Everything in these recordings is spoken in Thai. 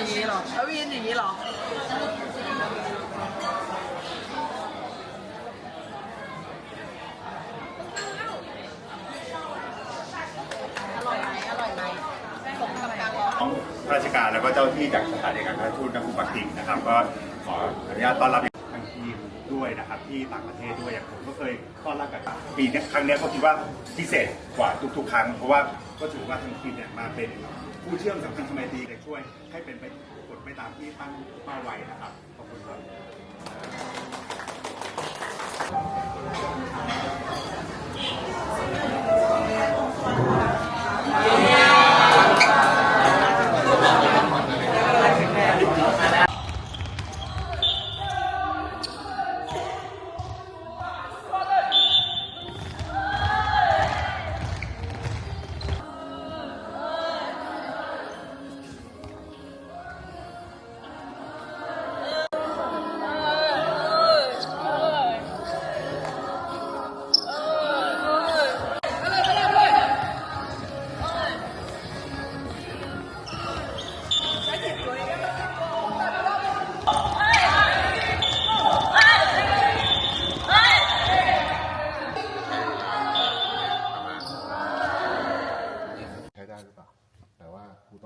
อย่างนี้หรอเอาวีนอย่างนี้เหรอของข้าราชการแล้วก็เจ้าที่จากสถานเอกอัครราชทูตณกรุงปักกิ่งนะครับ ก็ขออนุญาตต้อนรับ ด้วยนะครับที่ต่างประเทศด้วยอย่างผมก็เคยต้อนรับกับปีเนี้ยครั้งเนี้ยก็คิดว่าพิเศษกว่าทุกๆ ครั้งเพราะว่าก็ถือว่าทางทีมเนี่ยมาเป็นผู้เชื่อมสำคัญทำไมตรีช่วย ให้เป็นไปกดไปตามที่ตั้งเป้าไว้นะครับขอบคุณครับ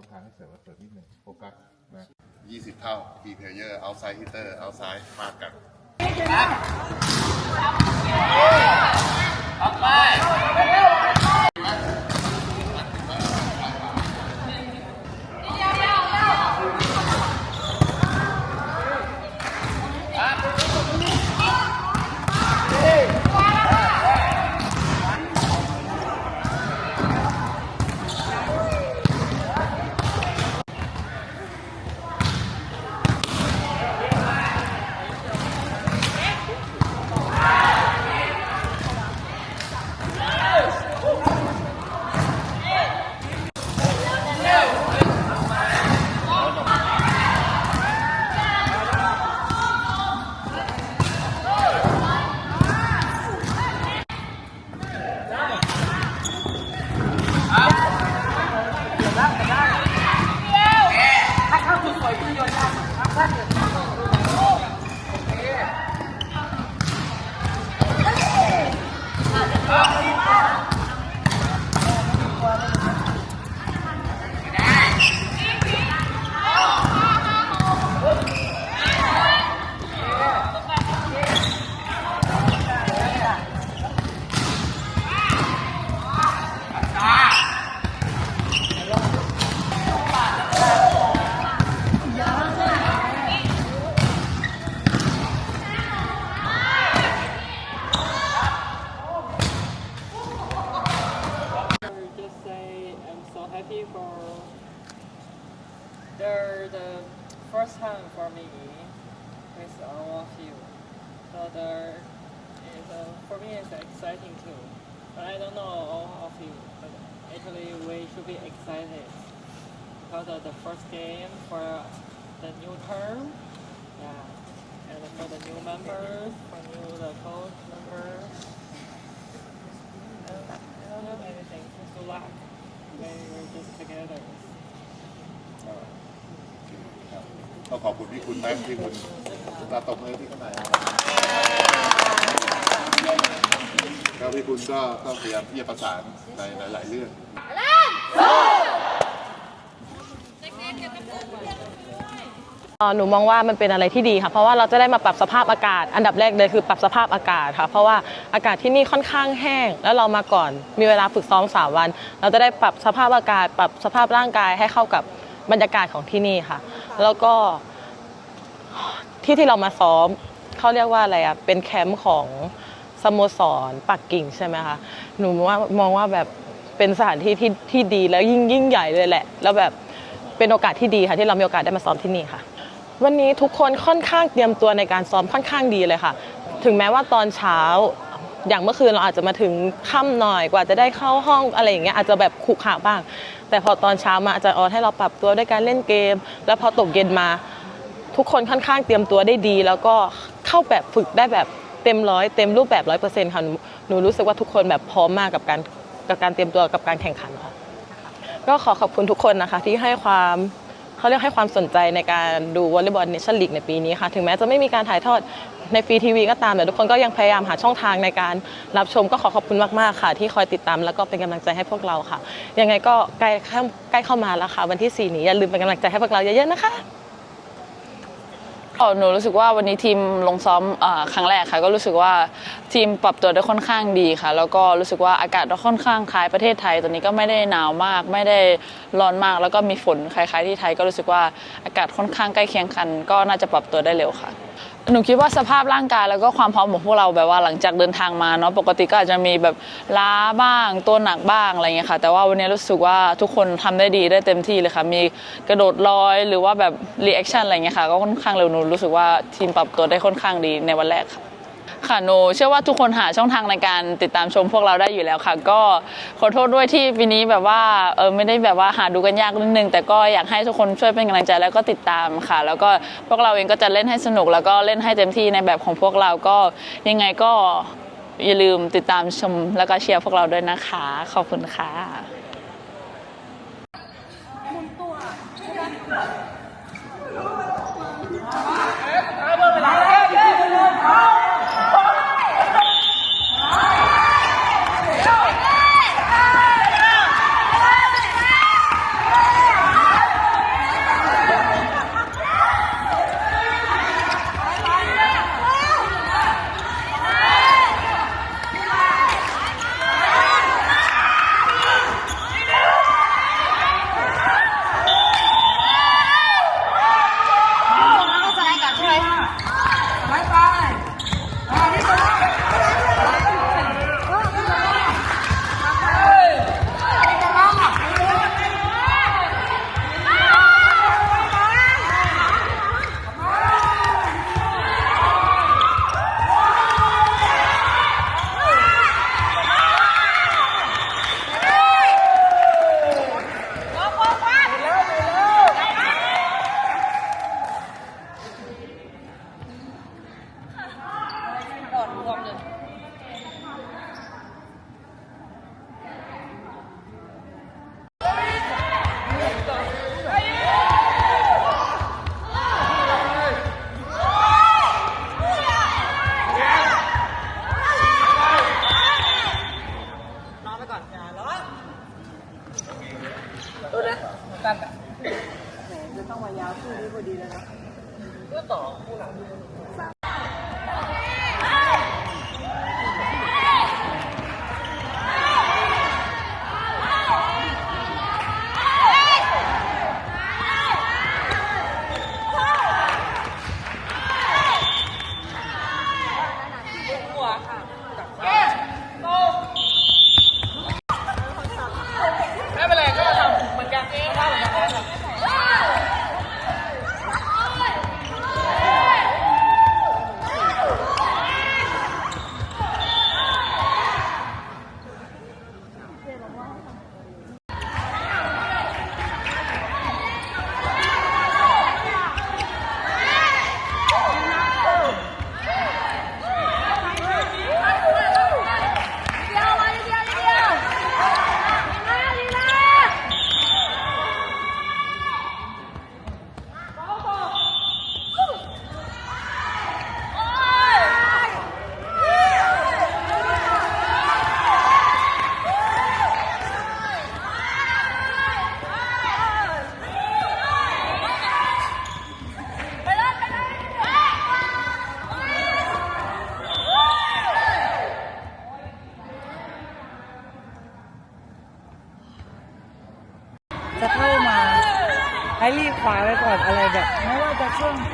องการให้เสริมเสริมนิดหนึ่งโฟกัสนะ20 เท่า B player outside hitter outside ฟาดกัน just for the first time for me with all of you. So the is uh, for me it's exciting too. But I don't know all of you. But actually we should be excited because of the first game for the new term. Yeah. And for the new members, for new the coach members. When we're just together. ก็ขอบคุณที่คุณแม็กซ์ที่คุณตาตบมือที่ข้างในแล้วที่คุณก็ก็พยายามที่จะประสานในหลาย ๆ เรื่องเอ่อ หนูมองว่ามันเป็นอะไรที่ดีค่ะเพราะว่าเราจะได้มาปรับสภาพอากาศ อันดับแรกเลยคือปรับสภาพอากาศค่ะ เพราะว่าอากาศที่นี่ค่อนข้างแห้ง แล้วเรามาก่อนมีเวลาฝึกซ้อมสามวัน เราจะได้ปรับสภาพอากาศ ปรับสภาพร่างกายให้เข้ากับบรรยากาศของที่นี่ค่ะ แล้วก็ที่ที่เรามาซ้อมเขาเรียกว่าอะไรอะเป็นแคมป์ของสโมสรปักกิ่งใช่ไหมคะหนูว่ามองว่าแบบเป็นสถานที่ที่ที่ดีแล้วยิ่งยิ่งใหญ่เลยแหละ แล้วแบบเป็นโอกาสที่ดีค่ะที่เรามีโอกาสได้มาซ้อมที่นี่ค่ะ วันนี้ทุกคนค่อนข้างเตรียมตัวในการซ้อมค่อนข้างดีเลยค่ะ ถึงแม้ว่าตอนเช้า อย่างเมื่อคืนเราอาจจะมาถึงค่ำหน่อยกว่าจะได้เข้าห้องอะไรอย่างเงี้ยอาจจะแบบขรุขระบ้าง แต่พอตอนเช้ามาอาจารย์ออสให้เราปรับตัวด้วยการเล่นเกม แล้วพอตกเย็นมา ทุกคนค่อนข้างเตรียมตัวได้ดี แล้วก็เข้าแบบฝึกได้แบบเต็มร้อยเต็มรูปแบบร้อยเปอร์เซ็นต์ค่ะหนูหนูรู้สึกว่าทุกคนแบบพร้อมมากกับการกับการเตรียมตัวกับการแข่งขันค่ะ ก็ขอขอบคุณทุกคนนะคะที่ให้ความ เขาเรียกให้ความสนใจในการดูวอลเลย์บอลเนชั่นลีกในปีนี้ค่ะ ถึงแม้จะไม่มีการถ่ายทอดในฟรีทีวีก็ตามแต่ทุกคนก็ยังพยายามหาช่องทางในการรับชมก็ขอขอบคุณมาก ๆ ค่ะ ที่คอยติดตามแล้วก็เป็นกำลังใจให้พวกเราค่ะ ยังไงก็ใกล้เข้าใกล้เข้ามาแล้วค่ะ วันที่ 4 นี้อย่าลืมเป็นกำลังใจให้พวกเราเยอะ ๆ นะคะ อ๋อหนูรู้สึกว่าวันนี้ทีมลงซ้อมออครั้งแรกค่ะ ก็รู้สึกว่าทีมปรับตัวได้ค่อนข้างดีค่ะ แล้วก็รู้สึกว่าอากาศก็ค่อนข้างคล้ายประเทศไทยตอนนี้ก็ไม่ได้หนาวมาก ไม่ได้ร้อนมาก แล้วก็มีฝนคล้ายๆที่ไทย ก็รู้สึกว่าอากาศค่อนข้างใกล้เคียงกัน ก็น่าจะปรับตัวได้เร็วค่ะ หนูคิดว่าสภาพร่างกายแล้วก็ความพร้อมของพวกเราแบบว่าหลังจากเดินทางมาเนาะปกติก็อาจจะมีแบบล้าบ้างตัวหนักบ้างอะไรเงี้ยค่ะ แต่ว่าวันนี้รู้สึกว่าทุกคนทำได้ดีได้เต็มที่เลยค่ะ มีกระโดดลอยหรือว่าแบบรีแอคชั่นอะไรเงี้ยค่ะก็ค่อนข้างเร็วหนูรู้สึกว่าทีมปรับตัวได้ค่อนข้างดีในวันแรกค่ะ ค่ะหนูเชื่อว่าทุกคนหาช่องทางในการติดตามชมพวกเราได้อยู่แล้วค่ะ ก็ขอโทษด้วยที่ปีนี้แบบว่าเออไม่ได้แบบว่าหาดูกันยากนิดนึงแต่ก็อยากให้ทุกคนช่วยเป็นกำลังใจแล้วก็ติดตามค่ะ แล้วก็พวกเราเองก็จะเล่นให้สนุก แล้วก็เล่นให้เต็มที่ในแบบของพวกเราก็ยังไงก็อย่าลืมติดตามชมแล้วก็เชียร์พวกเราด้วยนะคะ ขอบคุณค่ะ จ